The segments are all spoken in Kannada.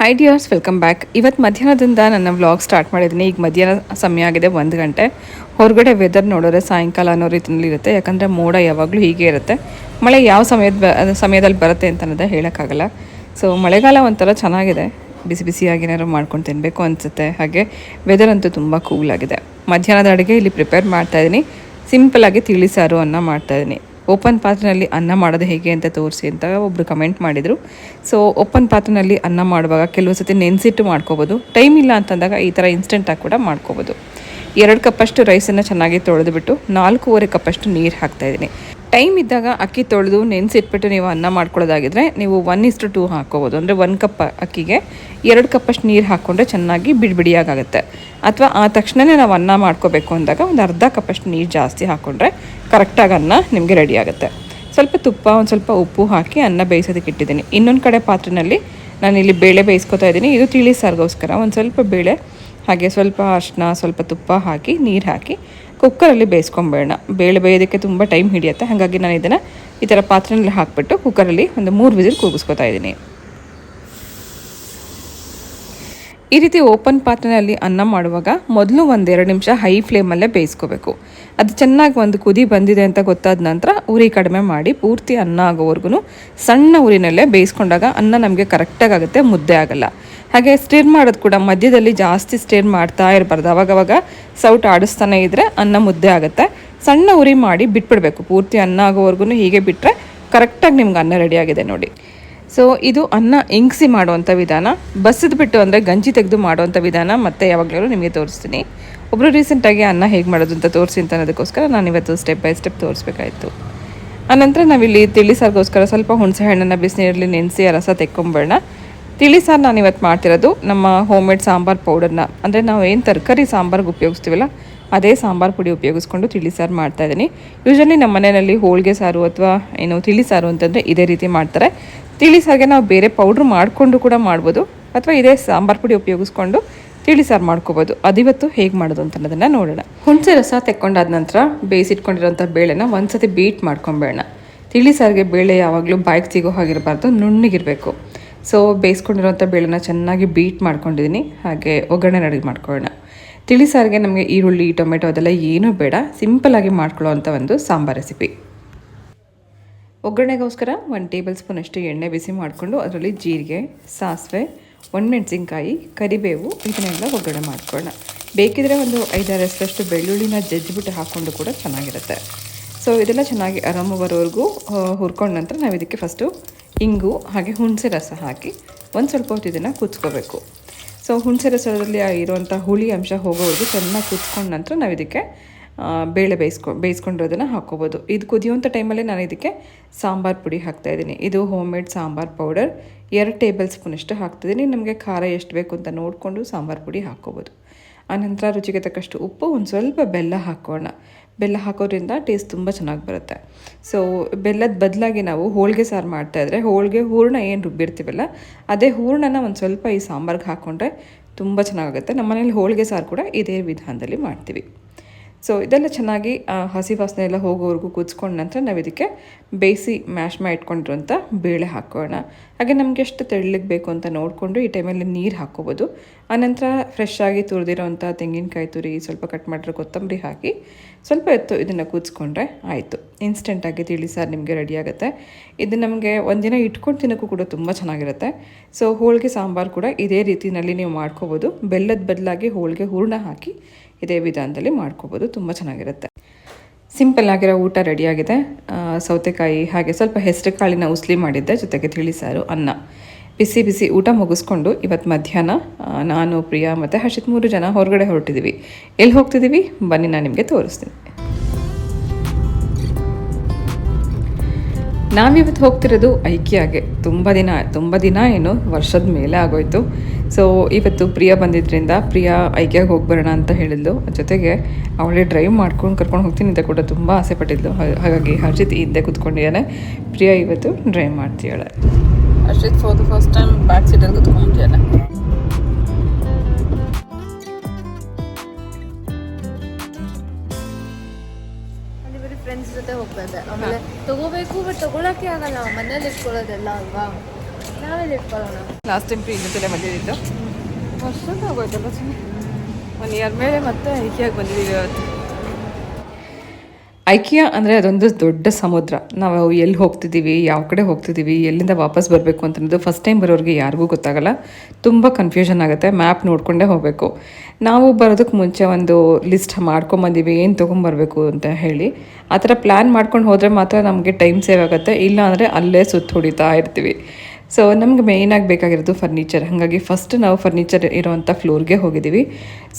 ಹಾಯ್ ಡಿಯರ್ಸ್ ವೆಲ್ಕಮ್ ಬ್ಯಾಕ್ ಇವತ್ತು ಮಧ್ಯಾಹ್ನದಿಂದ ನನ್ನ ವ್ಲಾಗ್ ಸ್ಟಾರ್ಟ್ ಮಾಡಿದ್ದೀನಿ. ಈಗ ಮಧ್ಯಾಹ್ನ ಸಮಯ ಆಗಿದೆ ಒಂದು ಗಂಟೆ. ಹೊರಗಡೆ ವೆದರ್ ನೋಡಿದ್ರೆ ಸಾಯಂಕಾಲ ಅನ್ನೋ ರೀತಿಯಲ್ಲಿ ಇರುತ್ತೆ. ಯಾಕಂದರೆ ಮೋಡ ಯಾವಾಗಲೂ ಹೀಗೆ ಇರುತ್ತೆ. ಮಳೆ ಯಾವ ಸಮಯದ ಸಮಯದಲ್ಲಿ ಬರುತ್ತೆ ಅಂತ ಅನ್ನೋದೇ ಹೇಳೋಕ್ಕಾಗಲ್ಲ. ಸೊ ಮಳೆಗಾಲ ಒಂಥರ ಚೆನ್ನಾಗಿದೆ. ಬಿಸಿ ಬಿಸಿಯಾಗಿ ಏನಾದ್ರು ಮಾಡ್ಕೊಂಡು ತಿನ್ನಬೇಕು ಅನಿಸುತ್ತೆ. ಹಾಗೆ ವೆದರ್ ಅಂತೂ ತುಂಬ ಕೂಲ್ ಆಗಿದೆ. ಮಧ್ಯಾಹ್ನದ ಅಡುಗೆ ಇಲ್ಲಿ ಪ್ರಿಪೇರ್ ಮಾಡ್ತಾಯಿದ್ದೀನಿ ಸಿಂಪಲ್ಲಾಗಿ ತಿಳಿ ಸಾರು ಅನ್ನ ಮಾಡ್ತಾಯಿದ್ದೀನಿ ಓಪನ್ ಪಾತ್ರೆಯಲ್ಲಿ ಅನ್ನ ಮಾಡೋದು ಹೇಗೆ ಅಂತ ತೋರಿಸಿ ಅಂತ ಒಬ್ಬರು ಕಮೆಂಟ್ ಮಾಡಿದರು. ಸೊ ಓಪನ್ ಪಾತ್ರೆಯಲ್ಲಿ ಅನ್ನ ಮಾಡುವಾಗ ಕೆಲವು ಸತಿ ನೆನೆಸಿಟ್ಟು ಮಾಡ್ಕೋಬೋದು. ಟೈಮ್ ಇಲ್ಲ ಅಂತಂದಾಗ ಈ ಥರ ಇನ್ಸ್ಟೆಂಟಾಗಿ ಕೂಡ ಮಾಡ್ಕೋಬೋದು. ಎರಡು ಕಪ್ಪಷ್ಟು ರೈಸನ್ನು ಚೆನ್ನಾಗಿ ತೊಳೆದುಬಿಟ್ಟು ನಾಲ್ಕೂವರೆ ಕಪ್ಪಷ್ಟು ನೀರು ಹಾಕ್ತಾಯಿದ್ದೀನಿ ಟೈಮ್ ಇದ್ದಾಗ ಅಕ್ಕಿ ತೊಳೆದು ನೆನೆಸಿಟ್ಬಿಟ್ಟು ನೀವು ಅನ್ನ ಮಾಡ್ಕೊಳ್ಳೋದಾಗಿದ್ರೆ ನೀವು ಒನ್ ಇಸ್ಟು ಟೂ ಹಾಕ್ಕೋಬೋದು ಅಂದರೆ ಒಂದು ಕಪ್ ಅಕ್ಕಿಗೆ ಎರಡು ಕಪ್ಪಷ್ಟು ನೀರು ಹಾಕ್ಕೊಂಡ್ರೆ ಚೆನ್ನಾಗಿ ಬಿಡಿಬಿಡಿಯಾಗುತ್ತೆ ಅಥವಾ ಆ ತಕ್ಷಣವೇ ನಾವು ಅನ್ನ ಮಾಡ್ಕೋಬೇಕು ಅಂದಾಗ ಒಂದು ಅರ್ಧ ಕಪ್ಪಷ್ಟು ನೀರು ಜಾಸ್ತಿ ಹಾಕ್ಕೊಂಡ್ರೆ ಕರೆಕ್ಟಾಗಿ ಅನ್ನ ನಿಮಗೆ ರೆಡಿ ಆಗುತ್ತೆ. ಸ್ವಲ್ಪ ತುಪ್ಪ, ಒಂದು ಸ್ವಲ್ಪ ಉಪ್ಪು ಹಾಕಿ ಅನ್ನ ಬೇಯಿಸೋದಕ್ಕೆ ಇಟ್ಟಿದ್ದೀನಿ. ಇನ್ನೊಂದು ಕಡೆ ಪಾತ್ರೆಯಲ್ಲಿ ನಾನಿಲ್ಲಿ ಬೇಳೆ ಬೇಯಿಸ್ಕೊತಾ ಇದ್ದೀನಿ. ಇದು ತಿಳಿ ಸಾರಿಗೋಸ್ಕರ ಒಂದು ಸ್ವಲ್ಪ ಬೇಳೆ, ಹಾಗೆ ಸ್ವಲ್ಪ ಅರಿಶಿನ ಸ್ವಲ್ಪ ತುಪ್ಪ ಹಾಕಿ ನೀರು ಹಾಕಿ ಕುಕ್ಕರಲ್ಲಿ ಬೇಯಿಸ್ಕೊಂಬೇಡ ಬೇಳೆ ಬೇಯೋದಕ್ಕೆ ತುಂಬ ಟೈಮ್ ಹಿಡಿಯುತ್ತೆ. ಹಾಗಾಗಿ ನಾನು ಇದನ್ನು ಈ ಥರ ಪಾತ್ರೆಯಲ್ಲಿ ಹಾಕಿಬಿಟ್ಟು ಕುಕ್ಕರಲ್ಲಿ ಒಂದು ಮೂರು ವಿಸಿಲ್ ಕೂಗಿಸ್ಕೊತಾ ಇದ್ದೀನಿ. ಈ ರೀತಿ ಓಪನ್ ಪಾತ್ರೆಯಲ್ಲಿ ಅನ್ನ ಮಾಡುವಾಗ ಮೊದಲು ಒಂದೆರಡು ನಿಮಿಷ ಹೈ ಫ್ಲೇಮಲ್ಲೇ ಬೇಯಿಸ್ಕೋಬೇಕು. ಅದು ಚೆನ್ನಾಗಿ ಒಂದು ಕುದಿ ಬಂದಿದೆ ಅಂತ ಗೊತ್ತಾದ ನಂತರ ಉರಿ ಕಡಿಮೆ ಮಾಡಿ ಪೂರ್ತಿ ಅನ್ನ ಆಗೋವರೆಗೂ ಸಣ್ಣ ಉರಿನಲ್ಲೇ ಬೇಯಿಸ್ಕೊಂಡಾಗ ಅನ್ನ ನಮಗೆ ಕರೆಕ್ಟಾಗಿ ಆಗುತ್ತೆ, ಮುದ್ದೆ ಆಗಲ್ಲ. ಹಾಗೆ ಸ್ಟಿರ್ ಮಾಡೋದು ಕೂಡ ಮಧ್ಯದಲ್ಲಿ ಜಾಸ್ತಿ ಸ್ಟಿರ್ ಮಾಡ್ತಾ ಇರಬಾರ್ದು. ಅವಾಗವಾಗ ಸೌಟ್ ಆಡಿಸ್ತಾನೆ ಇದ್ದರೆ ಅನ್ನ ಮುದ್ದೆ ಆಗುತ್ತೆ. ಸಣ್ಣ ಉರಿ ಮಾಡಿ ಬಿಟ್ಬಿಡಬೇಕು. ಪೂರ್ತಿ ಅನ್ನ ಆಗೋವರೆಗೂ ಹೀಗೆ ಬಿಟ್ಟರೆ ಕರೆಕ್ಟಾಗಿ ನಿಮ್ಗೆ ಅನ್ನ ರೆಡಿ ಆಗಿದೆ ನೋಡಿ. ಸೊ ಇದು ಅನ್ನ ಇಂಗ್ಸಿ ಮಾಡುವಂಥ ವಿಧಾನ. ಬಸಿದು ಬಿಟ್ಟು ಅಂದರೆ ಗಂಜಿ ತೆಗೆದು ಮಾಡುವಂಥ ವಿಧಾನ ಮತ್ತೆ ಯಾವಾಗಲೂ ನಿಮಗೆ ತೋರಿಸ್ತೀನಿ. ಒಬ್ಬರು ರೀಸೆಂಟಾಗಿ ಅನ್ನ ಹೇಗೆ ಮಾಡೋದು ಅಂತ ತೋರಿಸಿ ಅಂತ ಅನ್ನೋದಕ್ಕೋಸ್ಕರ ನಾನು ಇವತ್ತು ಸ್ಟೆಪ್ ಬೈ ಸ್ಟೆಪ್ ತೋರಿಸ್ಬೇಕಾಯಿತು. ಆನಂತರ ನಾವಿಲ್ಲಿ ತಿಳಿ ಸಾರಿಗೋಸ್ಕರ ಸ್ವಲ್ಪ ಹುಣಸೆ ಹಣ್ಣನ್ನು ಬಿಸಿನೀರಲ್ಲಿ ನೆನೆಸಿ ರಸ ತೆಕ್ಕೊಂಬೇಡ ತಿಳಿ ಸಾರು, ನಾನು ಇವತ್ತು ಮಾಡ್ತಿರೋದು ನಮ್ಮ ಹೋಮ್ ಮೇಡ್ ಸಾಂಬಾರು ಪೌಡರ್ನ ಅಂದರೆ ನಾವು ಏನು ತರಕಾರಿ ಸಾಂಬಾರ್ಗೆ ಉಪಯೋಗಿಸ್ತೀವಲ್ಲ, ಅದೇ ಸಾಂಬಾರು ಪುಡಿ ಉಪಯೋಗಿಸ್ಕೊಂಡು ತಿಳಿ ಸಾರು ಮಾಡ್ತಾ ಇದ್ದೀನಿ. ಯೂಶಲಿ ನಮ್ಮ ಮನೆಯಲ್ಲಿ ಹೋಳಿಗೆ ಸಾರು ಅಥವಾ ಏನು ತಿಳಿ ಸಾರು ಅಂತಂದರೆ ಇದೇ ರೀತಿ ಮಾಡ್ತಾರೆ. ತಿಳಿ ಸಾರಿಗೆ ನಾವು ಬೇರೆ ಪೌಡ್ರ್ ಮಾಡಿಕೊಂಡು ಕೂಡ ಮಾಡ್ಬೋದು, ಅಥವಾ ಇದೇ ಸಾಂಬಾರು ಪುಡಿ ಉಪಯೋಗಿಸ್ಕೊಂಡು ತಿಳಿ ಸಾರು ಮಾಡ್ಕೋಬೋದು. ಅದಿವತ್ತು ಹೇಗೆ ಮಾಡೋದು ಅಂತ ಅನ್ನೋದನ್ನು ನೋಡೋಣ. ಹುಣಸೆ ರಸ ತೆಕ್ಕೊಂಡಾದ ನಂತರ ಬೇಯಿಸಿಟ್ಕೊಂಡಿರೋಂಥ ಬೇಳೆನ ಒಂದ್ಸತಿ ಬೀಟ್ ಮಾಡ್ಕೊಂಬೇಡ ತಿಳಿ ಸಾರಿಗೆ ಬೇಳೆ ಯಾವಾಗಲೂ ಬಾಯಿಗೆ ಸಿಗೋ ಹಾಗಿರಬಾರ್ದು, ನುಣ್ಣಗಿರಬೇಕು. ಸೊ ಬೇಯಿಸ್ಕೊಂಡಿರೋಂಥ ಬೇಳೆನ ಚೆನ್ನಾಗಿ ಬೀಟ್ ಮಾಡ್ಕೊಂಡಿದ್ದೀನಿ. ಹಾಗೆ ಒಗ್ಗರಣೆ ರೆಡಿ ಮಾಡ್ಕೊಳ್ಳೋಣ. ತಿಳಿ ಸಾರಿಗೆ ನಮಗೆ ಈರುಳ್ಳಿ, ಟೊಮೆಟೊ ಅದೆಲ್ಲ ಏನೂ ಬೇಡ. ಸಿಂಪಲಾಗಿ ಮಾಡ್ಕೊಳ್ಳೋ ಅಂಥ ಒಂದು ಸಾಂಬಾರ್ ರೆಸಿಪಿ ಒಗ್ಗರಣೆಗೋಸ್ಕರ ಒಂದು ಟೇಬಲ್ ಸ್ಪೂನಷ್ಟು ಎಣ್ಣೆ ಬಿಸಿ ಮಾಡಿಕೊಂಡು ಅದರಲ್ಲಿ ಜೀರಿಗೆ, ಸಾಸಿವೆ ಒಣಮೆಣಸಿನ್ಕಾಯಿ ಕರಿಬೇವು, ಇದನ್ನೆಲ್ಲ ಒಗ್ಗರಣೆ ಮಾಡ್ಕೊಳ್ಳೋಣ. ಬೇಕಿದ್ರೆ ಒಂದು ಐದಾರು ಎಷ್ಟಷ್ಟು ಬೆಳ್ಳುಳ್ಳಿನ ಜಜ್ಜಿಬಿಟ್ಟು ಹಾಕ್ಕೊಂಡು ಕೂಡ ಚೆನ್ನಾಗಿರುತ್ತೆ. ಸೊ ಇದೆಲ್ಲ ಚೆನ್ನಾಗಿ ಆರಾಮು ಬರೋವರೆಗೂ ಹುರ್ಕೊಂಡ ನಂತರ ನಾವು ಇದಕ್ಕೆ ಫಸ್ಟು ಇಂಗು ಹಾಗೆ ಹುಣಸೆ ರಸ ಹಾಕಿ ಒಂದು ಸ್ವಲ್ಪ ಹೊತ್ತು ಇದನ್ನು ಕುದಿಸ್ಕೋಬೇಕು. ಸೊ ಹುಣಸೆ ರಸದಲ್ಲಿ ಇರುವಂಥ ಹುಳಿ ಅಂಶ ಹೋಗೋವರೆಗೂ ಚೆನ್ನಾಗಿ ಕುದಿಸ್ಕೊಂಡ ನಂತರ ನಾವು ಇದಕ್ಕೆ ಬೇಳೆ ಬೇಯಿಸ್ಕೊ, ಬೇಯಿಸ್ಕೊಂಡಿರೋದನ್ನು ಹಾಕ್ಕೋಬೋದು. ಇದು ಕುದಿಯುವಂಥ ಟೈಮಲ್ಲಿ ನಾನು ಇದಕ್ಕೆ ಸಾಂಬಾರು ಪುಡಿ ಹಾಕ್ತಾಯಿದ್ದೀನಿ ಇದು ಹೋಮ್ ಮೇಡ್ ಸಾಂಬಾರು ಪೌಡರ್. ಎರಡು ಟೇಬಲ್ ಸ್ಪೂನಷ್ಟು ಹಾಕ್ತಿದ್ದೀನಿ ನಮಗೆ ಖಾರ ಎಷ್ಟು ಬೇಕು ಅಂತ ನೋಡಿಕೊಂಡು ಸಾಂಬಾರು ಪುಡಿ ಹಾಕ್ಕೋಬೋದು. ಆನಂತರ ರುಚಿಗೆ ತಕ್ಕಷ್ಟು ಉಪ್ಪು, ಒಂದು ಸ್ವಲ್ಪ ಬೆಲ್ಲ ಹಾಕೋಣ ಬೆಲ್ಲ ಹಾಕೋದ್ರಿಂದ ಟೇಸ್ಟ್ ತುಂಬ ಚೆನ್ನಾಗಿ ಬರುತ್ತೆ. ಸೊ ಬೆಲ್ಲದ ಬದಲಾಗಿ ನಾವು ಹೋಳಿಗೆ ಸಾರು ಮಾಡ್ತಾಯಿದ್ರೆ ಹೋಳಿಗೆ ಹೂರಣ ಏನು ರುಬ್ಬಿರ್ತೀವಲ್ಲ, ಅದೇ ಹೂರಣನ ಒಂದು ಸ್ವಲ್ಪ ಈ ಸಾಂಬಾರ್ಗೆ ಹಾಕ್ಕೊಂಡ್ರೆ ತುಂಬ ಚೆನ್ನಾಗುತ್ತೆ ನಮ್ಮ ಮನೇಲಿ ಹೋಳಿಗೆ ಸಾರು ಕೂಡ ಇದೇ ವಿಧಾನದಲ್ಲಿ ಮಾಡ್ತೀವಿ. ಸೊ ಇದೆಲ್ಲ ಚೆನ್ನಾಗಿ ಹಸಿ ವಾಸನೆ ಎಲ್ಲ ಹೋಗೋವರೆಗೂ ಕುದಿಸ್ಕೊಂಡ ನಂತರ ನಾವು ಇದಕ್ಕೆ ಬೇಯಿಸಿ ಮ್ಯಾಶ್ ಮಾಡಿ ಇಟ್ಕೊಂಡಿರುವಂಥ ಬೇಳೆ ಹಾಕೋಣ. ಹಾಗೆ ನಮಗೆ ಎಷ್ಟು ತೆಳ್ಳಗೆ ಬೇಕು ಅಂತ ನೋಡಿಕೊಂಡು ಈ ಟೈಮಲ್ಲಿ ನೀರು ಹಾಕ್ಕೋಬೋದು ಆನಂತರ ಫ್ರೆಶ್ ಆಗಿ ತೆಂಗಿನಕಾಯಿ ತುರಿ ಸ್ವಲ್ಪ ಕಟ್ ಮಾಡಿರೋ ಕೊತ್ತಂಬರಿ ಹಾಕಿ ಸ್ವಲ್ಪ ಎತ್ತು ಇದನ್ನು ಕೂದಿಸ್ಕೊಂಡ್ರೆ ಆಯಿತು. ಇನ್ಸ್ಟೆಂಟಾಗಿ ತಿಳಿ ಸಾರು ನಿಮಗೆ ರೆಡಿ ಆಗುತ್ತೆ. ಇದು ನಮಗೆ ಒಂದಿನ ಇಟ್ಕೊಂಡು ತಿನ್ನೋಕ್ಕೂ ಕೂಡ ತುಂಬ ಚೆನ್ನಾಗಿರುತ್ತೆ. ಸೊ ಹೋಳಿಗೆ ಸಾಂಬಾರು ಕೂಡ ಇದೇ ರೀತಿಯಲ್ಲಿ ನೀವು ಮಾಡ್ಕೋಬೋದು. ಬೆಲ್ಲದ ಬದಲಾಗಿ ಹೋಳಿಗೆ ಹೂರ್ಣ ಹಾಕಿ ಇದೇ ವಿಧಾನದಲ್ಲಿ ಮಾಡ್ಕೋಬೋದು. ತುಂಬ ಚೆನ್ನಾಗಿರುತ್ತೆ. ಸಿಂಪಲ್ ಆಗಿರೋ ಊಟ ರೆಡಿಯಾಗಿದೆ ಸೌತೆಕಾಯಿ ಹಾಗೆ ಸ್ವಲ್ಪ ಹೆಸರು ಕಾಳಿನ ಉಸ್ಲಿ ಮಾಡಿದ್ದೆ. ಜೊತೆಗೆ ತಿಳಿ ಸಾರು ಅನ್ನ. ಬಿಸಿ ಬಿಸಿ ಊಟ ಮುಗಿಸ್ಕೊಂಡು ಇವತ್ತು ಮಧ್ಯಾಹ್ನ ನಾನು, ಪ್ರಿಯಾ ಮತ್ತು ಹರ್ಷಿತ್ ಮೂರು ಜನ ಹೊರಗಡೆ ಹೊರಟಿದ್ದೀವಿ. ಎಲ್ಲಿ ಹೋಗ್ತಿದ್ದೀವಿ? ಬನ್ನಿ, ನಾನು ನಿಮಗೆ ತೋರಿಸ್ತೀನಿ. ನಾವಿವತ್ತು ಹೋಗ್ತಿರೋದು ಐಕಿಯಾಗೆ. ತುಂಬ ದಿನ ತುಂಬ ದಿನ ಏನು ವರ್ಷದ ಮೇಲೆ ಆಗೋಯ್ತು. ಸೊ ಇವತ್ತು ಪ್ರಿಯಾ ಬಂದಿದ್ದರಿಂದ ಪ್ರಿಯಾ ಐಕ್ಯಾಗೆ ಹೋಗಿ ಬರೋಣ ಅಂತ ಹೇಳಿದ್ಲು. ಜೊತೆಗೆ ಅವಳೇ ಡ್ರೈವ್ ಮಾಡ್ಕೊಂಡು ಕರ್ಕೊಂಡು ಹೋಗ್ತೀನಿ ಅಂತ ಕೂಡ ತುಂಬ ಆಸೆ ಪಟ್ಟಿದ್ಲು. ಹಾಗಾಗಿ ಹರ್ಷಿತ್ ಹಿಂದೆ ಕೂತ್ಕೊಂಡಿದ್ದಾನೆ. ಪ್ರಿಯಾ ಇವತ್ತು drive ಮಾಡ್ತೀಯಾಳೆ. Harshit for the first time back ಸೀಟಲ್ಲಿ ಕೂತ್ಕೊಂಡಿದ್ದಾನೆ ಅಲ್ಲಿ ಬರೀ ಫ್ರೆಂಡ್ಸ್ ಜೊತೆ ಹೋಗ್ತಾ ಇದ್ದೆ ಆಮೇಲೆ ತಗೋಬೇಕು ಬಟ್ ತಗೊಳಕ್ಕೆ ಆಗಲ್ಲ. ಮನೇಲಿ ಇಟ್ಕೊಳ್ಳೋದೆಲ್ಲ ಅಲ್ವಾ? ನಾವೆಲ್ಲಿ ಇಟ್ಕೊಳ್ಳೋಣ. ಲಾಸ್ಟ್ ಟೈಮ್ ಫ್ರೀ ಜೊತೆಲೆ ಬಂದಿದ್ದು ವರ್ಷದ ಆಗೋಯ್ತಲ್ಲ ಒನ್ ಇಯರ್ ಮೇಲೆ ಮತ್ತೆ ಐಕಿಯಾಗಿ ಬಂದಿದ್ದೀವಿ ಐಕಿಯಾ ಅಂದರೆ ಅದೊಂದು ದೊಡ್ಡ ಸಮುದ್ರ. ನಾವು ಎಲ್ಲಿ ಹೋಗ್ತಿದ್ದೀವಿ, ಯಾವ ಕಡೆ ಹೋಗ್ತಿದ್ದೀವಿ, ಎಲ್ಲಿಂದ ವಾಪಸ್ ಬರಬೇಕು ಅಂತ ಅನ್ನೋದು ಫಸ್ಟ್ ಟೈಮ್ ಬರೋರಿಗೆ ಯಾರಿಗೂ ಗೊತ್ತಾಗಲ್ಲ. ತುಂಬ ಕನ್ಫ್ಯೂಷನ್ ಆಗುತ್ತೆ ಮ್ಯಾಪ್ ನೋಡಿಕೊಂಡೇ ಹೋಗಬೇಕು. ನಾವು ಬರೋದಕ್ಕೆ ಮುಂಚೆ ಒಂದು ಲಿಸ್ಟ್ ಮಾಡ್ಕೊಂಬಂದೀವಿ, ಏನು ತೊಗೊಂಬರ್ಬೇಕು ಅಂತ ಹೇಳಿ. ಆ ಥರ ಪ್ಲ್ಯಾನ್ ಮಾಡ್ಕೊಂಡು ಹೋದರೆ ಮಾತ್ರ ನಮಗೆ ಟೈಮ್ ಸೇವ್ ಆಗುತ್ತೆ. ಇಲ್ಲ ಅಂದರೆ ಅಲ್ಲೇ ಸುತ್ತ ಹೊಡಿತಾ ಇರ್ತೀವಿ. ಸೊ ನಮ್ಗೆ ಮೇಯ್ನಾಗಿ ಬೇಕಾಗಿರೋದು ಫರ್ನಿಚರ್ ಹಾಗಾಗಿ ಫಸ್ಟ್ ನಾವು ಫರ್ನಿಚರ್ ಇರೋವಂಥ ಫ್ಲೋರ್ಗೆ ಹೋಗಿದ್ದೀವಿ.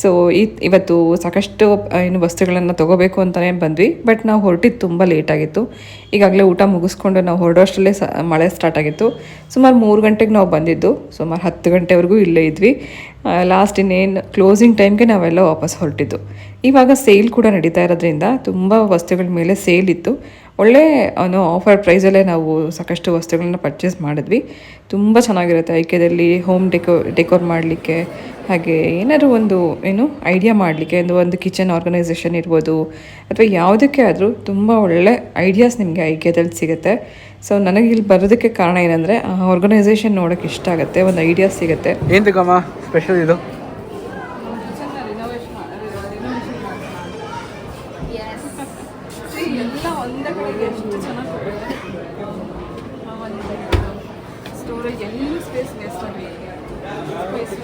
ಸೊ ಈ ಇವತ್ತು ಸಾಕಷ್ಟು ಏನು ವಸ್ತುಗಳನ್ನು ತೊಗೋಬೇಕು ಅಂತಲೇ ಬಂದ್ವಿ. ಬಟ್ ನಾವು ಹೊರಟಿದ್ದು ತುಂಬ ಲೇಟ್ ಆಗಿತ್ತು. ಈಗಾಗಲೇ ಊಟ ಮುಗಿಸ್ಕೊಂಡು ನಾವು ಹೊರಡೋಷ್ಟರಲ್ಲೇ ಸ, ಮಳೆ ಸ್ಟಾರ್ಟ್ ಆಗಿತ್ತು. ಸುಮಾರು ಮೂರು ಗಂಟೆಗೆ ನಾವು ಬಂದಿದ್ದು. ಸುಮಾರು ಹತ್ತು ಗಂಟೆವರೆಗೂ ಇಲ್ಲೇ ಇದ್ವಿ. ಲಾಸ್ಟ್ ಇನ್ನೇನು ಕ್ಲೋಸಿಂಗ್ ಟೈಮ್ಗೆ ನಾವೆಲ್ಲ ವಾಪಸ್ ಹೊರಟಿದ್ದು. ಇವಾಗ ಸೇಲ್ ಕೂಡ ನಡೀತಾ ಇರೋದ್ರಿಂದ ತುಂಬ ವಸ್ತುಗಳ ಮೇಲೆ ಸೇಲ್ ಇತ್ತು. ಒಳ್ಳೆ ಆಫರ್ ಪ್ರೈಸಲ್ಲೇ ನಾವು ಸಾಕಷ್ಟು ವಸ್ತುಗಳನ್ನ ಪರ್ಚೇಸ್ ಮಾಡಿದ್ವಿ. ತುಂಬ ಚೆನ್ನಾಗಿರುತ್ತೆ ಐಕ್ಯದಲ್ಲಿ ಹೋಮ್ ಡೆಕೋ ಡೆಕೋರ್ ಮಾಡಲಿಕ್ಕೆ. ಹಾಗೆ ಏನಾದರೂ ಒಂದು, ಏನು ಐಡಿಯಾ ಮಾಡಲಿಕ್ಕೆ, ಒಂದು ಒಂದು ಕಿಚನ್ ಆರ್ಗನೈಸೇಷನ್ ಇರ್ಬೋದು, ಅಥವಾ ಯಾವುದಕ್ಕೆ ಆದರೂ ತುಂಬ ಒಳ್ಳೆ ಐಡಿಯಾಸ್ ನಿಮಗೆ ಐಕ್ಯದಲ್ಲಿ ಸಿಗುತ್ತೆ. ಸೊ ನನಗೆ ಇಲ್ಲಿ ಬರೋದಕ್ಕೆ ಕಾರಣ ಏನಂದರೆ, ಆ ಆರ್ಗನೈಸೇಷನ್ ನೋಡೋಕ್ಕೆ ಇಷ್ಟ ಆಗುತ್ತೆ, ಒಂದು ಐಡಿಯಾಸ್ ಸಿಗುತ್ತೆ. ಏನು ಸ್ಪೆಷಲ್ ಇದು ಎಲ್ಲ ಒಂದೇ ಕಡೆಗೆ ಎಷ್ಟು ಚೆನ್ನಾಗಿ ಸ್ಟೋರೇಜ್ ಎಲ್ಲ ಸ್ಪೇಸ್ ವೇಸ್ಟ್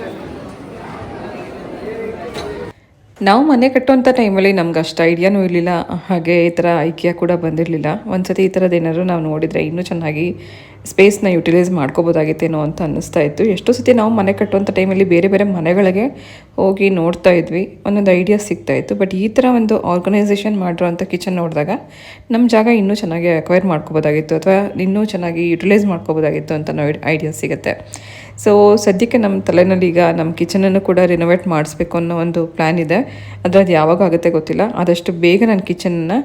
ನಾವು ಮನೆ ಕಟ್ಟುವಂಥ ಟೈಮಲ್ಲಿ ನಮ್ಗೆ ಅಷ್ಟು ಐಡಿಯಾನೂ ಇರಲಿಲ್ಲ. ಹಾಗೆ ಈ ಥರ ಐಕ್ಯ ಕೂಡ ಬಂದಿರಲಿಲ್ಲ. ಒಂದ್ಸತಿ ಈ ಥರದ್ದು ಏನಾದ್ರು ನಾವು ನೋಡಿದರೆ ಇನ್ನೂ ಚೆನ್ನಾಗಿ ಸ್ಪೇಸ್ನ ಯುಟಿಲೈಸ್ ಮಾಡ್ಕೋಬೋದಾಗಿತ್ತೇನೋ ಅಂತ ಅನ್ನಿಸ್ತಾ ಇತ್ತು. ಎಷ್ಟೋ ಸತಿ ನಾವು ಮನೆ ಕಟ್ಟುವಂಥ ಟೈಮಲ್ಲಿ ಬೇರೆ ಬೇರೆ ಮನೆಗಳಿಗೆ ಹೋಗಿ ನೋಡ್ತಾ ಇದ್ವಿ. ಒಂದೊಂದು ಐಡಿಯಾ ಸಿಗ್ತಾ ಇತ್ತು. ಬಟ್ ಈ ಥರ ಒಂದು ಆರ್ಗನೈಸೇಷನ್ ಮಾಡಿರೋಂಥ ಕಿಚನ್ ನೋಡಿದಾಗ ನಮ್ಮ ಜಾಗ ಇನ್ನೂ ಚೆನ್ನಾಗಿ ಅಕ್ವೈರ್ ಮಾಡ್ಕೋಬೋದಾಗಿತ್ತು ಅಥವಾ ಇನ್ನೂ ಚೆನ್ನಾಗಿ ಯುಟಿಲೈಸ್ ಮಾಡ್ಕೋಬೋದಾಗಿತ್ತು ಅಂತ ಐಡಿಯಾ ಸಿಗುತ್ತೆ. ಸೊ ಸದ್ಯಕ್ಕೆ ನಮ್ಮ ತಲೆನಲ್ಲಿ ಈಗ ನಮ್ಮ ಕಿಚನನ್ನು ಕೂಡ ರಿನೋವೇಟ್ ಮಾಡಿಸ್ಬೇಕು ಅನ್ನೋ ಒಂದು ಪ್ಲ್ಯಾನ್ ಇದೆ. ಆದರೆ ಅದು ಯಾವಾಗ ಆಗುತ್ತೆ ಗೊತ್ತಿಲ್ಲ. ಆದಷ್ಟು ಬೇಗ ನನ್ನ ಕಿಚನನ್ನು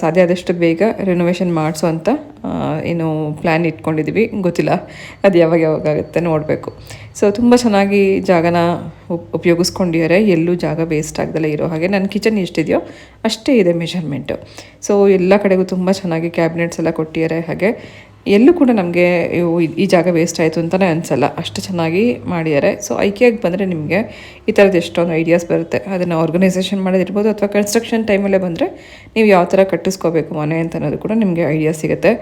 ಸಾಧ್ಯ ಆದಷ್ಟು ಬೇಗ ರಿನೋವೇಷನ್ ಮಾಡಿಸೋ ಅಂತ ಏನು ಪ್ಲ್ಯಾನ್ ಇಟ್ಕೊಂಡಿದ್ದೀವಿ. ಗೊತ್ತಿಲ್ಲ. ಅದು ಯಾವಾಗ ಯಾವಾಗ ಆಗುತ್ತೆ ನೋಡಬೇಕು. ಸೊ ತುಂಬ ಚೆನ್ನಾಗಿ ಜಾಗನ ಉಪ್, ಉಪಯೋಗಿಸ್ಕೊಂಡಿದ್ದಾರೆ. ಎಲ್ಲೂ ಜಾಗ ವೇಸ್ಟ್ ಆಗದಲ್ಲ ಇರೋ ಹಾಗೆ. ನನ್ನ ಕಿಚನ್ ಎಷ್ಟಿದೆಯೋ ಅಷ್ಟೇ ಇದೆ ಮೆಷರ್ಮೆಂಟು ಸೊ ಎಲ್ಲ ಕಡೆಗೂ ತುಂಬ ಚೆನ್ನಾಗಿ ಕ್ಯಾಬಿನೆಟ್ಸ್ ಎಲ್ಲ ಕೊಟ್ಟಿದ್ದಾರೆ ಹಾಗೆ. ಎಲ್ಲೂ ಕೂಡ ನಮಗೆ ಈ ಜಾಗ ವೇಸ್ಟ್ ಆಯಿತು ಅಂತಲೇ ಅನಿಸಲ್ಲ. ಅಷ್ಟು ಚೆನ್ನಾಗಿ ಮಾಡಿದ್ದಾರೆ. ಸೊ ಐಕೆಯಾಗಿ ಬಂದರೆ ನಿಮಗೆ ಈ ಥರದ್ದು ಎಷ್ಟೊಂದು ಐಡಿಯಾಸ್ ಬರುತ್ತೆ. ಅದನ್ನು ಆರ್ಗನೈಸೇಷನ್ ಮಾಡೋದಿರ್ಬೋದು ಅಥವಾ ಕನ್ಸ್ಟ್ರಕ್ಷನ್ ಟೈಮಲ್ಲೇ ಬಂದರೆ ನೀವು ಯಾವ ಥರ ಕಟ್ಟಿಸ್ಕೋಬೇಕು ಮನೆ ಅಂತ ಅನ್ನೋದು ಕೂಡ ನಿಮಗೆ ಐಡಿಯಾ ಸಿಗುತ್ತೆ.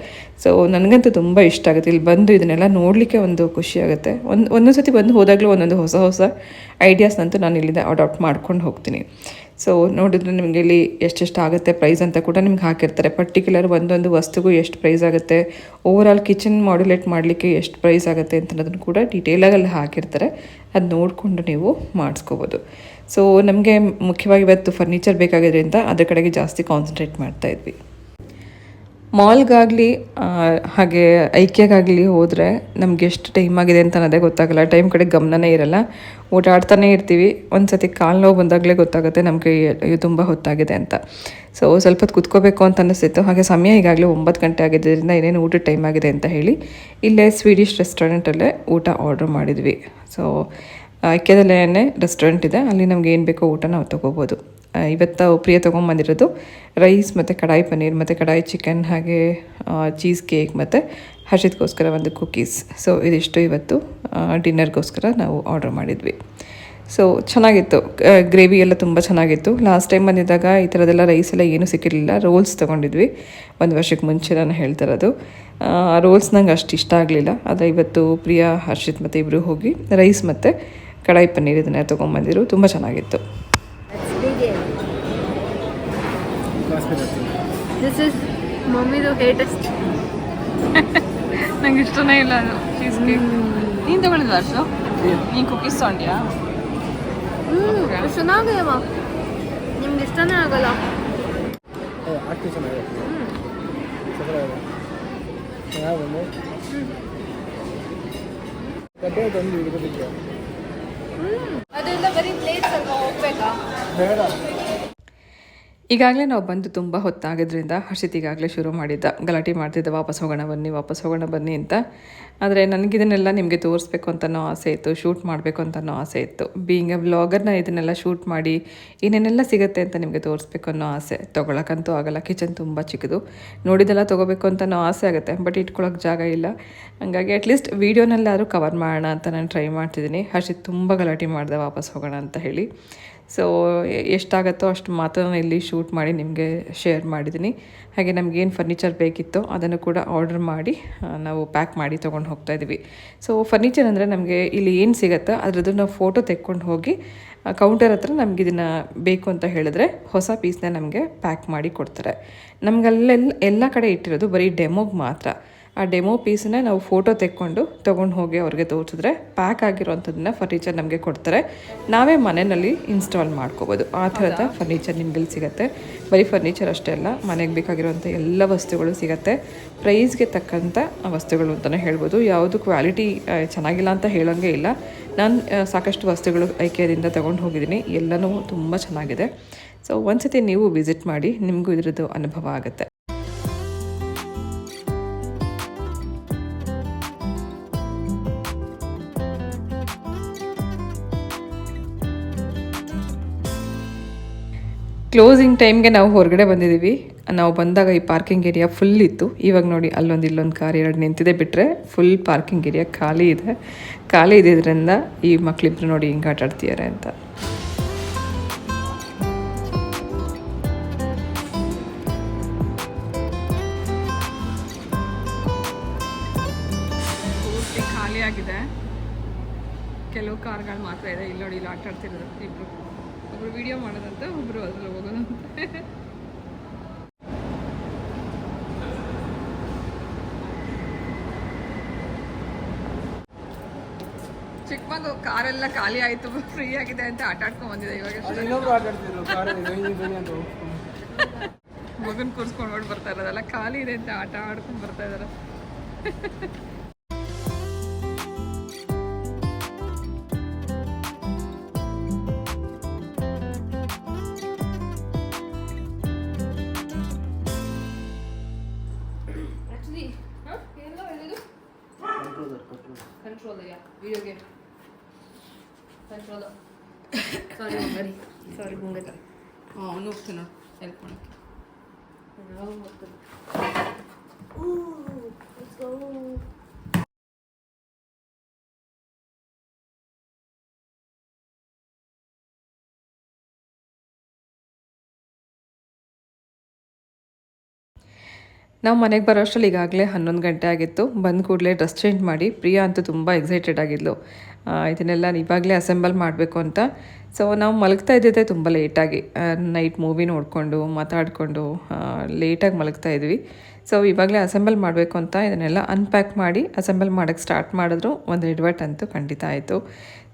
ಸೊ ನನಗಂತೂ ತುಂಬ ಇಷ್ಟ ಆಗುತ್ತೆ. ಇಲ್ಲಿ ಬಂದು ಇದನ್ನೆಲ್ಲ ನೋಡಲಿಕ್ಕೆ ಒಂದು ಖುಷಿ ಆಗುತ್ತೆ. ಒಂದು ಒಂದೊಂದು ಸತಿ ಬಂದು ಹೋದಾಗಲೂ ಒಂದೊಂದು ಹೊಸ ಹೊಸ ಐಡಿಯಾಸ್ನಂತೂ ನಾನು ಇಲ್ಲಿಂದ ಅಡಾಪ್ಟ್ ಮಾಡ್ಕೊಂಡು ಹೋಗ್ತೀನಿ. ಸೊ ನೋಡಿದ್ರೆ ನಿಮಗೆ ಇಲ್ಲಿ ಎಷ್ಟೆಷ್ಟು ಆಗುತ್ತೆ ಪ್ರೈಸ್ ಅಂತ ಕೂಡ ನಿಮ್ಗೆ ಹಾಕಿರ್ತಾರೆ. ಪರ್ಟಿಕ್ಯುಲರ್ ಒಂದೊಂದು ವಸ್ತುಗೂ ಎಷ್ಟು ಪ್ರೈಸ್ ಆಗುತ್ತೆ ಓವರ್ ಕಿಚನ್ ಮಾಡ್ಯುಲೇಟ್ ಮಾಡಲಿಕ್ಕೆ ಎಷ್ಟು ಪ್ರೈಸ್ ಆಗುತ್ತೆ ಅಂತ ಅನ್ನೋದನ್ನು ಕೂಡ ಡೀಟೇಲಾಗಿ ಅಲ್ಲಿ ಹಾಕಿರ್ತಾರೆ. ಅದು ನೋಡಿಕೊಂಡು ನೀವು ಮಾಡಿಸ್ಕೋಬೋದು. ಸೊ ನಮಗೆ ಮುಖ್ಯವಾಗಿ ಇವತ್ತು ಫರ್ನಿಚರ್ ಬೇಕಾಗಿದ್ದರಿಂದ ಅದರ ಕಡೆಗೆ ಜಾಸ್ತಿ ಕಾನ್ಸಂಟ್ರೇಟ್ ಮಾಡ್ತಾ ಇದ್ವಿ. ಮಾಲ್ಗಾಗಲಿ ಹಾಗೆ ಐಕ್ಯಗಾಗಲಿ ಹೋದರೆ ನಮ್ಗೆ ಎಷ್ಟು ಟೈಮ್ ಆಗಿದೆ ಅಂತ ಅನ್ನೋದೇ ಗೊತ್ತಾಗಲ್ಲ. ಟೈಮ್ ಕಡೆ ಗಮನನೇ ಇರಲ್ಲ. ಓಡಾಡ್ತಾನೆ ಇರ್ತೀವಿ. ಒಂದು ಸತಿ ಕಾಲು ನೋವು ಬಂದಾಗಲೇ ಗೊತ್ತಾಗುತ್ತೆ ನಮಗೆ ತುಂಬ ಹೊತ್ತಾಗಿದೆ ಅಂತ. ಸೊ ಸ್ವಲ್ಪ ಹೊತ್ತು ಕುತ್ಕೋಬೇಕು ಅಂತ ಅನ್ನಿಸ್ತಿತ್ತು. ಹಾಗೆ ಸಮಯ ಈಗಾಗಲೇ ಒಂಬತ್ತು ಗಂಟೆ ಆಗಿದ್ದರಿಂದ ಏನೇನು ಊಟದ ಟೈಮ್ ಆಗಿದೆ ಅಂತ ಹೇಳಿ ಇಲ್ಲೇ ಸ್ವೀಡಿಷ್ ರೆಸ್ಟೋರೆಂಟಲ್ಲೇ ಊಟ ಆರ್ಡ್ರ್ ಮಾಡಿದ್ವಿ. ಸೊ ಐಕ್ಯದಲ್ಲೇ ರೆಸ್ಟೋರೆಂಟ್ ಇದೆ. ಅಲ್ಲಿ ನಮ್ಗೆ ಏನು ಬೇಕೋ ಊಟ ನಾವು ತೊಗೋಬೋದು. ಇವತ್ತು ಪ್ರಿಯ ತೊಗೊಂಬಂದಿರೋದು ರೈಸ್ ಮತ್ತು ಕಡಾಯಿ ಪನ್ನೀರ್ ಮತ್ತು ಕಡಾಯಿ ಚಿಕನ್ ಹಾಗೆ ಚೀಸ್ ಕೇಕ್ ಮತ್ತು ಹರ್ಷಿದ್ಗೋಸ್ಕರ ಒಂದು ಕುಕೀಸ್ ಸೊ ಇದಿಷ್ಟು ಇವತ್ತು ಡಿನ್ನರ್ಗೋಸ್ಕರ ನಾವು ಆರ್ಡರ್ ಮಾಡಿದ್ವಿ. ಸೊ ಚೆನ್ನಾಗಿತ್ತು. ಗ್ರೇವಿ ಎಲ್ಲ ತುಂಬ ಚೆನ್ನಾಗಿತ್ತು. ಲಾಸ್ಟ್ ಟೈಮ್ ಬಂದಿದ್ದಾಗ ಈ ಥರದ್ದೆಲ್ಲ ರೈಸ್ ಎಲ್ಲ ಏನೂ ಸಿಕ್ಕಿರಲಿಲ್ಲ. ರೋಲ್ಸ್ ತೊಗೊಂಡಿದ್ವಿ. ಒಂದು ವರ್ಷಕ್ಕೆ ಮುಂಚೆ ನಾನು ಹೇಳ್ತಿರೋದು ರೋಲ್ಸ್ ನಂಗೆ ಅಷ್ಟು ಇಷ್ಟ ಆಗಲಿಲ್ಲ. ಆದರೆ ಇವತ್ತು ಪ್ರಿಯಾ, ಹರ್ಷಿತ್ ಮತ್ತು ಇಬ್ಬರು ಹೋಗಿ ರೈಸ್ ಮತ್ತು ಕಡಾಯಿ ಪನ್ನೀರ್ ಇದನ್ನೇ ತೊಗೊಂಬಂದಿರು ತುಂಬ ಚೆನ್ನಾಗಿತ್ತು. ದಿಸ್ ಇಸ್ ಮಮ್ಮಿದು ಲೇಟೆಸ್ಟ್ ನಂಗೆ ಇಷ್ಟನೇ ಇಲ್ಲ ಅದು ಚೀಸ್ ಕೇಕ್ ನೀನು ತಗೊಂಡಿದ್ದ ಅಷ್ಟು ನೀನು ಕುಕೀಸ್ ತಗೊಂಡ್ಯಾ? ಹ್ಞೂ ಚೆನ್ನಾಗಿದೆ ಮಾ ನಿಮ್ಗೆ ಇಷ್ಟನೇ ಆಗಲ್ಲ. ಕಡ್ಡೆ ತಂದು ಇಡೋದಕ್ಕೆ ಅದರಿಂದ ಬರೀ ಪ್ಲೇಸ್ ಅಲ್ವಾ? ಹೋಗ್ಬೇಕಾ? ಬೇಡ. ಈಗಾಗಲೇ ನಾವು ಬಂದು ತುಂಬ ಹೊತ್ತಾಗಿದ್ರಿಂದ ಹರ್ಷಿತ್ ಈಗಾಗಲೇ ಶುರು ಮಾಡಿದ್ದ, ಗಲಾಟೆ ಮಾಡ್ತಿದ್ದ, ವಾಪಸ್ ಹೋಗೋಣ ಬನ್ನಿ, ವಾಪಸ್ ಹೋಗೋಣ ಬನ್ನಿ ಅಂತ. ಆದರೆ ನನಗಿದನ್ನೆಲ್ಲ ನಿಮಗೆ ತೋರಿಸ್ಬೇಕು ಅಂತನೋ ಆಸೆ ಇತ್ತು, ಶೂಟ್ ಮಾಡಬೇಕು ಅಂತನೋ ಆಸೆ ಇತ್ತು. ಬೀಯಿಂಗ್ ಎ ವ್ಲಾಗರ್ನ ಇದನ್ನೆಲ್ಲ ಶೂಟ್ ಮಾಡಿ ಏನೇನೆಲ್ಲ ಸಿಗುತ್ತೆ ಅಂತ ನಿಮಗೆ ತೋರಿಸ್ಬೇಕು ಅನ್ನೋ ಆಸೆ ತೊಗೊಳಕ್ಕಂತೂ ಆಗಲ್ಲ ಕಿಚನ್ ತುಂಬ ಚಿಕ್ಕದು. ನೋಡಿದೆಲ್ಲ ತೊಗೋಬೇಕು ಅಂತನೋ ಆಸೆ ಆಗುತ್ತೆ ಬಟ್ ಇಟ್ಕೊಳ್ಳೋಕೆ ಜಾಗ ಇಲ್ಲ. ಹಂಗಾಗಿ ಅಟ್ಲೀಸ್ಟ್ ವೀಡಿಯೋನಲ್ಲಾದರೂ ಕವರ್ ಮಾಡೋಣ ಅಂತ ನಾನು ಟ್ರೈ ಮಾಡ್ತಿದ್ದೀನಿ. ಹರ್ಷಿತ್ ತುಂಬ ಗಲಾಟೆ ಮಾಡಿದೆ, ವಾಪಸ್ ಹೋಗೋಣ ಅಂತ ಹೇಳಿ. ಸೊ ಎಷ್ಟಾಗತ್ತೋ ಅಷ್ಟು ಮಾತ್ರ ಇಲ್ಲಿ ಶೂಟ್ ಮಾಡಿ ನಿಮಗೆ ಶೇರ್ ಮಾಡಿದ್ದೀನಿ. ಹಾಗೆ ನಮಗೇನು ಫರ್ನಿಚರ್ ಬೇಕಿತ್ತೋ ಅದನ್ನು ಕೂಡ ಆರ್ಡರ್ ಮಾಡಿ ನಾವು ಪ್ಯಾಕ್ ಮಾಡಿ ತೊಗೊಂಡು ಹೋಗ್ತಾ ಇದ್ದೀವಿ. ಸೊ ಫರ್ನಿಚರ್ ಅಂದರೆ ನಮಗೆ ಇಲ್ಲಿ ಏನು ಸಿಗುತ್ತೋ ಅದರದ್ದು ನಾವು ಫೋಟೋ ತೆಕ್ಕೊಂಡು ಹೋಗಿ ಕೌಂಟರ್ ಹತ್ರ ನಮ್ಗೆ ಇದನ್ನು ಬೇಕು ಅಂತ ಹೇಳಿದ್ರೆ ಹೊಸ ಪೀಸ್ನ ನಮಗೆ ಪ್ಯಾಕ್ ಮಾಡಿ ಕೊಡ್ತಾರೆ. ನಮಗಲ್ಲೆಲ್ಲ ಎಲ್ಲ ಕಡೆ ಇಟ್ಟಿರೋದು ಬರೀ ಡೆಮೋಗೆ ಮಾತ್ರ. ಆ ಡೆಮೋ ಪೀಸನ್ನ ನಾವು ಫೋಟೋ ತೆಕ್ಕೊಂಡು ತೊಗೊಂಡು ಹೋಗಿ ಅವ್ರಿಗೆ ತೋರಿಸಿದ್ರೆ ಪ್ಯಾಕ್ ಆಗಿರೋವಂಥದ್ದನ್ನ ಫರ್ನಿಚರ್ ನಮಗೆ ಕೊಡ್ತಾರೆ. ನಾವೇ ಮನೆಯಲ್ಲಿ ಇನ್ಸ್ಟಾಲ್ ಮಾಡ್ಕೋಬೋದು. ಆ ಥರದ ಫರ್ನಿಚರ್ ನಿಮಗೆ ಸಿಗುತ್ತೆ? ಬರೀ ಫರ್ನಿಚರ್ ಅಷ್ಟೇ ಅಲ್ಲ, ಮನೆಗೆ ಬೇಕಾಗಿರುವಂಥ ಎಲ್ಲ ವಸ್ತುಗಳು ಸಿಗುತ್ತೆ. ಪ್ರೈಸ್ಗೆ ತಕ್ಕಂಥ ವಸ್ತುಗಳು ಅಂತಲೇ ಹೇಳ್ಬೋದು. ಯಾವುದು ಕ್ವಾಲಿಟಿ ಚೆನ್ನಾಗಿಲ್ಲ ಅಂತ ಹೇಳೋಂಗೆ ಇಲ್ಲ. ನಾನು ಸಾಕಷ್ಟು ವಸ್ತುಗಳು ಐಕ್ಯದಿಂದ ತೊಗೊಂಡು ಹೋಗಿದ್ದೀನಿ. ಎಲ್ಲನೂ ತುಂಬ ಚೆನ್ನಾಗಿದೆ. ಸೊ ಒಂದ್ಸತಿ ನೀವು ವಿಸಿಟ್ ಮಾಡಿ ನಿಮಗೂ ಇದರದ್ದು ಅನುಭವ ಆಗುತ್ತೆ. ಕ್ಲೋಸಿಂಗ್ ಟೈಮ್ಗೆ ನಾವು ಹೊರಗಡೆ ಬಂದಿದ್ದೀವಿ. ನಾವು ಬಂದಾಗ ಈ ಪಾರ್ಕಿಂಗ್ ಏರಿಯಾ ಫುಲ್ ಇತ್ತು. ಇವಾಗ ನೋಡಿ ಅಲ್ಲೊಂದು ಇಲ್ಲೊಂದು ಕಾರ್ ಎರಡು ನಿಂತಿದೆ ಬಿಟ್ಟರೆ ಫುಲ್ ಪಾರ್ಕಿಂಗ್ ಏರಿಯಾ ಖಾಲಿ ಇದೆ. ಖಾಲಿ ಇದ್ದಿದ್ದರಿಂದ ಈ ಮಕ್ಕಳಿಬ್ರು ನೋಡಿ ಹಿಂಗೆ ಆಟಾಡ್ತಿದ್ದಾರೆ ಅಂತ. ಚಿಕ್ಕ ಮಗು ಕಾರೆಲ್ಲ ಖಾಲಿ ಆಯ್ತು ಫ್ರೀ ಆಗಿದೆ ಅಂತ ಆಟ ಆಡ್ಕೊಂಡ್ ಬಂದಿದೆ ಇವಾಗ ಮಗನ್ ಕೂರ್ಸ್ಕೊಂಡ್ ಕೂರ್ಸ್ಕೊಂಡು ಬರ್ತಾ ಇರೋದಲ್ಲ ಖಾಲಿ ಇದೆ ಅಂತ ಆಟ ಆಡ್ಕೊಂಡ್ ಬರ್ತಾ ಇದಾರೆ. controller, yeah. Video game. Controller. Sorry, Bungari. Sorry, Bungari. Oh, no, no. Help me. No, no. ನಾವು ಮನೆಗೆ ಬರೋ ಅಷ್ಟರಲ್ಲಿ ಈಗಾಗಲೇ ಹನ್ನೊಂದು ಗಂಟೆ ಆಗಿತ್ತು. ಬಂದ ಕೂಡಲೇ ಡ್ರೆಸ್ ಚೇಂಜ್ ಮಾಡಿ. ಪ್ರಿಯಾ ಅಂತೂ ತುಂಬ ಎಕ್ಸೈಟೆಡ್ ಆಗಿದ್ಲು. ಇದನ್ನೆಲ್ಲ ಇವಾಗಲೇ ಅಸೆಂಬಲ್ ಮಾಡಬೇಕು ಅಂತ. ಸೊ ನಾವು ಮಲಗ್ತಾ ಇದ್ದಿದ್ದೆ ತುಂಬ ಲೇಟಾಗಿ ನೈಟ್ ಮೂವಿ ನೋಡಿಕೊಂಡು, ಮಾತಾಡಿಕೊಂಡು ಲೇಟಾಗಿ ಮಲಗ್ತಾ ಇದ್ವಿ. ಸೊ ಇವಾಗಲೇ ಅಸೆಂಬಲ್ ಮಾಡಬೇಕು ಅಂತ ಇದನ್ನೆಲ್ಲ ಅನ್ಪ್ಯಾಕ್ ಮಾಡಿ ಅಸೆಂಬಲ್ ಮಾಡೋಕ್ಕೆ ಸ್ಟಾರ್ಟ್ ಮಾಡಿದ್ರು. ಒಂದು ಎಡ್ವರ್ಟ್ ಅಂತೂ ಖಂಡಿತ ಆಯಿತು.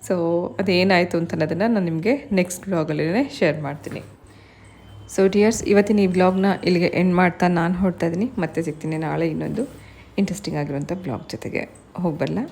ಸೊ ಅದೇನಾಯಿತು ಅಂತ ಅನ್ನೋದನ್ನು ನಾನು ನಿಮಗೆ ನೆಕ್ಸ್ಟ್ ಬ್ಲಾಗಲ್ಲೇ ಶೇರ್ ಮಾಡ್ತೀನಿ. ಸೊ ಡಿಯರ್ಸ್ ಇವತ್ತಿನ ಈ ವ್ಲಾಗ್ನ ಇಲ್ಲಿಗೆ ಎಂಡ್ ಮಾಡ್ತಾ ನಾನು ಹೊರಡ್ತಾ ಇದ್ದೀನಿ. ಮತ್ತೆ ಸಿಗ್ತೀನಿ ನಾಳೆ ಇನ್ನೊಂದು ಇಂಟ್ರೆಸ್ಟಿಂಗ್ ಆಗಿರುವಂಥ ಬ್ಲಾಗ್ ಜೊತೆಗೆ. ಹೋಗ್ಬರಲ್ಲ